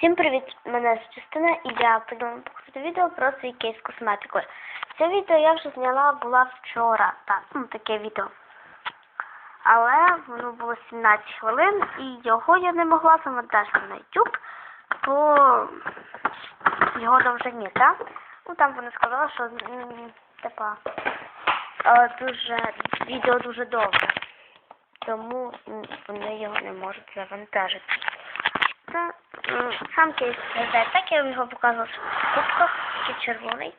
Всім привіт! Мене з Частина і я подумала показати відео про свій кейс з косметикою. Це відео я вже зняла була вчора. Так, ну таке відео. Але воно було 17 хвилин і його я не могла завантажити на YouTube по його довжині, так? Ну там вони сказали, що типа е, дуже відео дуже довге. Тому вони його не можуть завантажити. Це сам кейс виглядає так, я вам його показувала в кубках, такий червоний.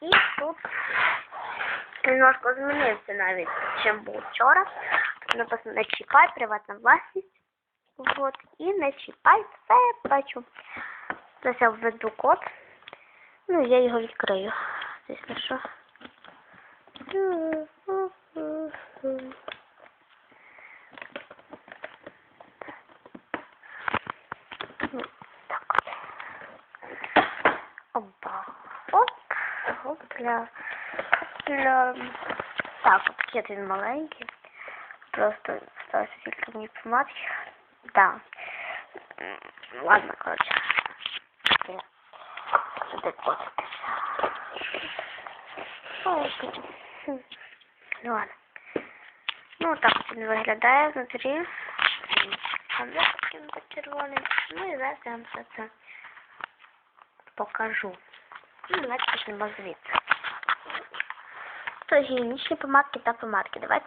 І тут немножко змінився навіть, чим був вчора. Тут написано не чіпай, приватна власність. Вот. І не чіпай, все я бачу. Зараз я введу код. Ну, я його відкрию. Звісно, що. Опля. Опля. Так, от такий от він маленький. Просто стався тільки мені помадки. Да. М, Ладно, короче. Я Сюди котитися. Ой, потім. Хм. Ну ладно. Ну, так от він виглядає внутрі. Там таким червоним. Ну і зараз я вам все це покажу. Ну, давайте почнемо звідси. То гігієнічні помадки та помадки. Давайте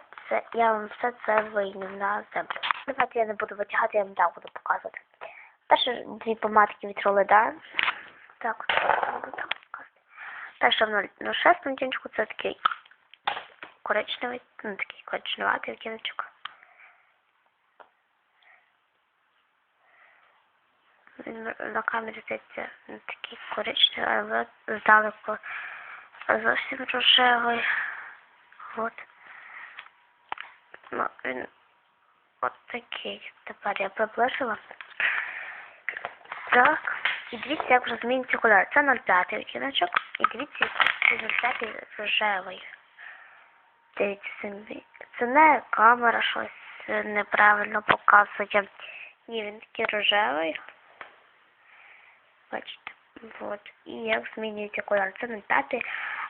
я вам все це вийму на землю. Давайте я не буду витягати, я вам так буду показувати. Перше дві помадки від Роледа. Так, буду так показувати. Перше в 06 відтіночку це такий коричневий, ну такий коричневатий відтіночок. Він на камері здається такий коричневий, але здалеку зовсім рожевий. От. Ну, він от такий. Тепер я приблизила. Так. І дивіться, як вже зміниться кольор. Це 0,5 відтіночок. І дивіться, який 0,5 рожевий. Дивіться самі. Це не камера щось неправильно показує. Ні, він такий рожевий. Бачите. Вот. І як змінюється кольор. Це 0,5,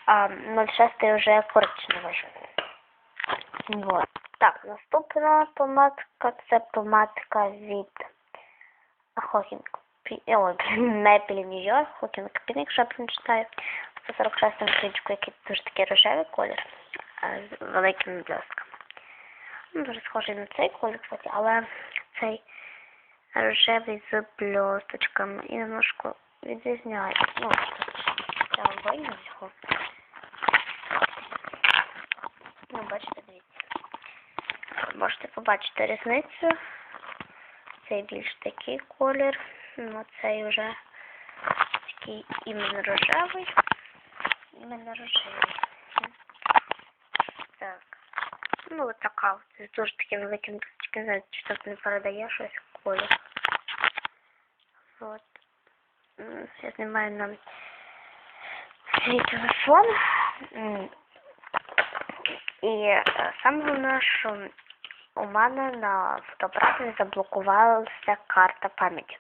а 0,6 вже коричневий. Вот. Так, наступна помадка це помадка від Хокінг. Ой, Мепілі Нью-Йорк, Хокінг Пін, якщо я прочитаю. 146 стрічку, який дуже такий рожевий колір з великими блисками. Ну, дуже схожий на цей колір, кстати, але цей рожевий з блісточками і немножко відрізняється. Ну, я вам вийму його. Ну, бачите, дивіться. Можете побачити різницю. Цей більш такий колір. Ну, цей вже такий іменно рожевий. Іменно рожевий. Так. Ну, от така. Це дуже таким великим не знаю, чи тут не передає щось колір. От. М, Я знімаю на свій телефон. І е, саме головне, що у мене на фотоапараті не заблокувалася карта пам'яті.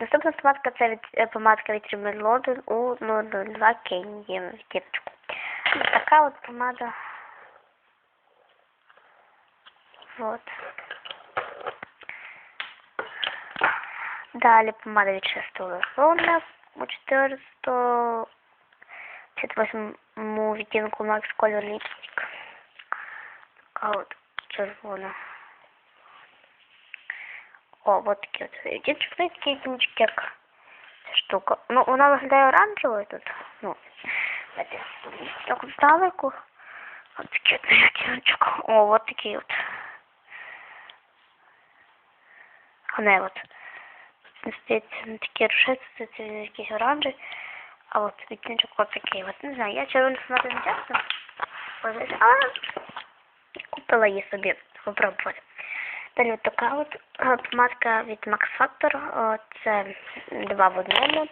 Наступна помадка це е, помадка від Rimmel London у 002 Candy відтіночку. Ось така от помада. Вот. Далі помада від 6 лисона у 458 відтінку Max Color Lipstick. Така от червона. О, вот такі от відтіночки. Ну, і такі відтіночки, як ця штука. Ну, вона виглядає оранжевою тут. Ну, давайте так здалеку. От такий от відтіночок. О, вот такий от. Вони от. Не здається, не такі рушиці, це якісь оранжеві. А от відтіночок от такий. От не знаю, я червону фанати не часто. Але купила її собі попробувати. Далі от така от помадка від Max Factor. О, Це два в одному.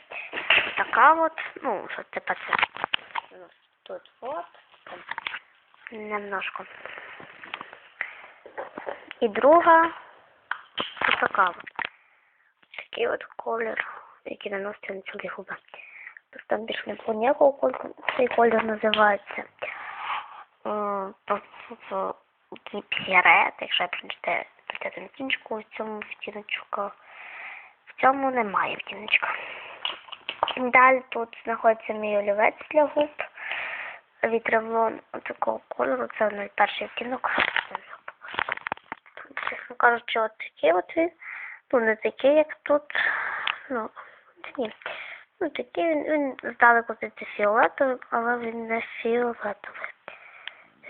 Така от, ну, що типа це тут от. Немножко. І друга така от. Такий от колір, який наноситься на цілі губи. Тобто там більше не було ніякого кольору. Цей колір називається е, п- п- якщо я прочитаю на кінчику, в цьому відтіночку. В цьому немає відтіночка. Далі тут знаходиться мій олівець для губ. Від Revlon такого кольору. Це 01 відтінок. Чесно кажучи, от такий от він. Ну, не такий, як тут. Ну, ні. Ну, такий він, він здалеку здається фіолетовий, але він не фіолетовий.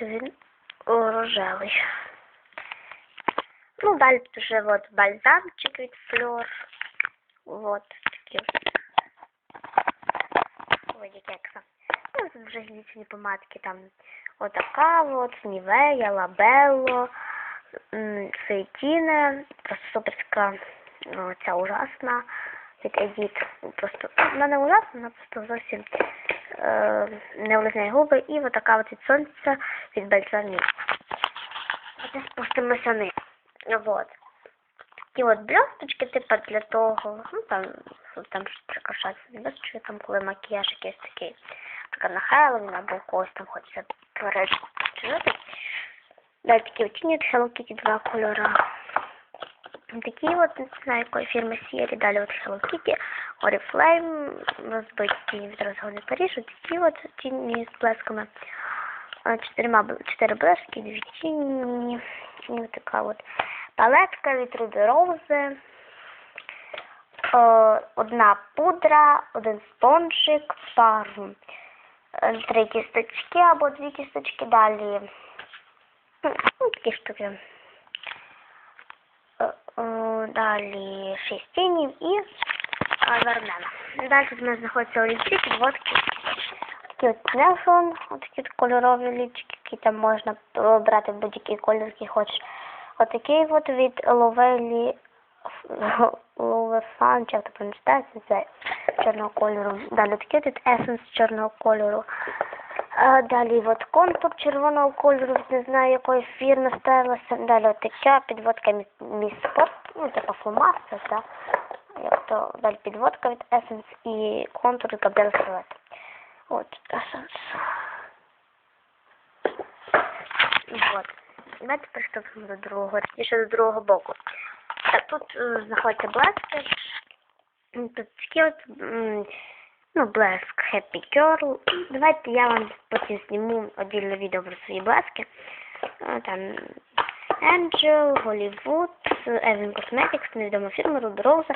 Він рожевий. Ну, далі тут вже от бальзамчик від такі от. Ой, як кекса. Ну, тут вже гліцерні помадки там. Отака от, Нівея, Лабелло, Фейтіна, просто суперська, ну, ця ужасна від Едіт. Просто вона не ужасна, вона просто зовсім е, не влизняє губи. І отака от від сонця від Бальзамі. Оце спустимося вниз. Вот. Такі от блісточки, типу, для того, ну там, там щось прикрашатися, не без чого там, коли макіяж якийсь такий, наприклад, на Хеллоуін або когось там хочеться перечинити. Далі такі оціні від Hello Kitty два кольора. Такі от, не знаю, якої фірми Сірі, далі от Hello Kitty, Oriflame, розбиті від розгони Париж, от такі от тіні з блесками. Бл- чотири блески, дві тіні, і така от палетка від Rose, е, одна пудра, один спонжик, пару, е, три кісточки або дві кісточки, далі ну, такі штуки. Далі шість тінів і е. Далі тут у нас знаходяться олівці, підводки. Такі от нефон, такі от кольорові олівчики, які там можна обрати будь-який колір, який хочеш. Отакий от від Ловелі Ловефан, чи як то пам'ятається, це чорного кольору. Далі такий от Essence чорного кольору. А, далі от контур червоного кольору, не знаю якої фірми ставилася. Далі от така підводка Міс Спорт, ну така фломастер, так. Як то далі підводка від Essence і контур від Gabrielle Silhouette. От, Essence. Вот. Давайте приступимо до другого, точніше до другого боку. А тут е, знаходиться блестер. Тут такі от, ну, блеск Happy Girl. Давайте я вам потім зніму отдільне відео про свої блески. Е, Там Angel, Hollywood, Evan Cosmetics, невідома фірма, Ruby Rose,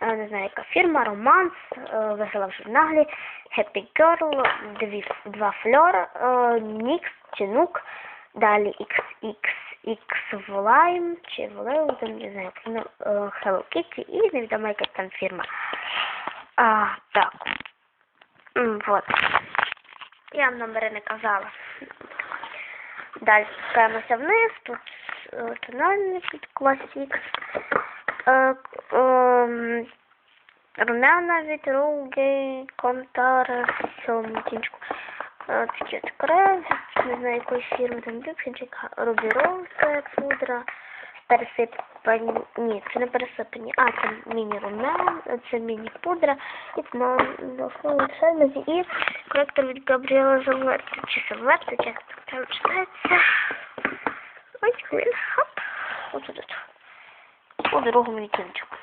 е, не знаю яка фірма, Романс, е, виграла в журналі, Happy Girl, дві, два фльор, е, NYX, Чинук, далі XXX Volime, чи Volime, не знаю, ну, е, Hello Kitty і невідома яка там фірма. А, так. Вот. Я вам номери не казала. Далі спускаємося вниз, тут е, тональний під Classics. Е, ем, Румяна від Руги, Контар, цьому тінчику. Е, Такі от не знаю якої фірми, там Бюксенчик, Рубі пудра, пересипані, ні, це не пересипані, а це міні-румян, це міні-пудра, і це на, на фоні і коректор від Габріела Заверти, чи Заверти, як це правильно читається. Ось хвилин, хоп, ось тут, у другому відтіночку.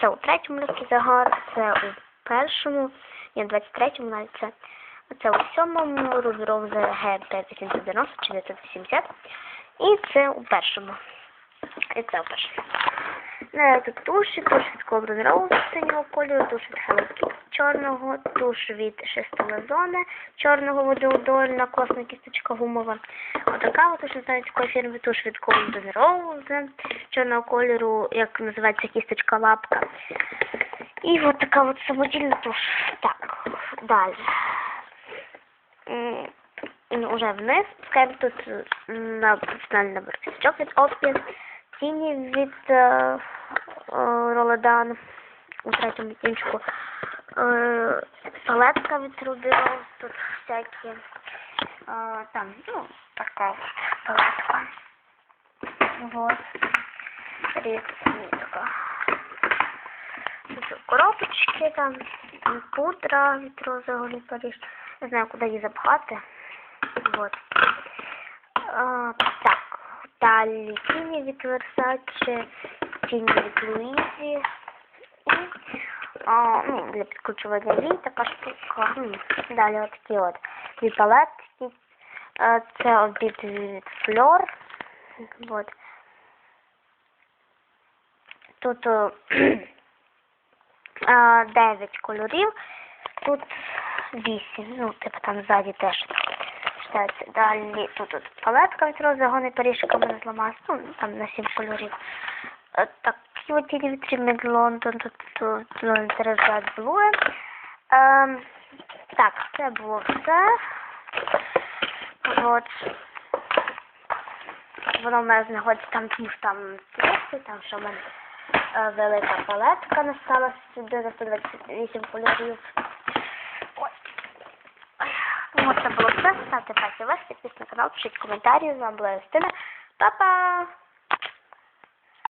Це у третьому легкий загар, це у першому, і в 23-му навіть це. Це у сьомому розров за Г5890 чи 980. І це у першому. І це у першому. Е, Тут туші, туш від Golden Rose синього кольору, туш від Hello Kitty чорного, туш від шестого зони чорного водоудольна, класна кісточка гумова. Отака от туш, знаю, якої фірми туш від Golden Rose чорного кольору, як називається кісточка лапка. І от така от самодільна туш. Так, далі. Ну, уже вниз спускаємо тут на професіональний набор кісточок від Opti, тіні від е, е, Ролодан у третьому відтінчику, е, палетка від Rose, тут всякі, там, ну, така палетка. Вот. Різні така. там пудра від розового Париж. Не знаю, куди її запхати. Вот. Далі тіні від Versace, тіні від Луїзі. А, ну, для підключування вій така штука. Далі от такі от дві палетки. Е, Це обід від Fleur. Вот. Тут е, е, 9 кольорів, тут 8. Ну, типу там ззаді теж читається. Далі тут от палетка від розгони пиріжками зламалась. Ну, там на 7 кольорів. Е, Такі от від Мід Лондон, тут, тут Лондон Блуе. Ем, так, це було все. От. Воно в мене знаходиться там, тому що там трохи, там що в мене е, велика палетка настала сюди на 128 кольорів. Ой. Тому це було все. Ставте пальці вверх, підписуйтесь на канал, пишіть коментарі. З вами була Юстина. Па-па!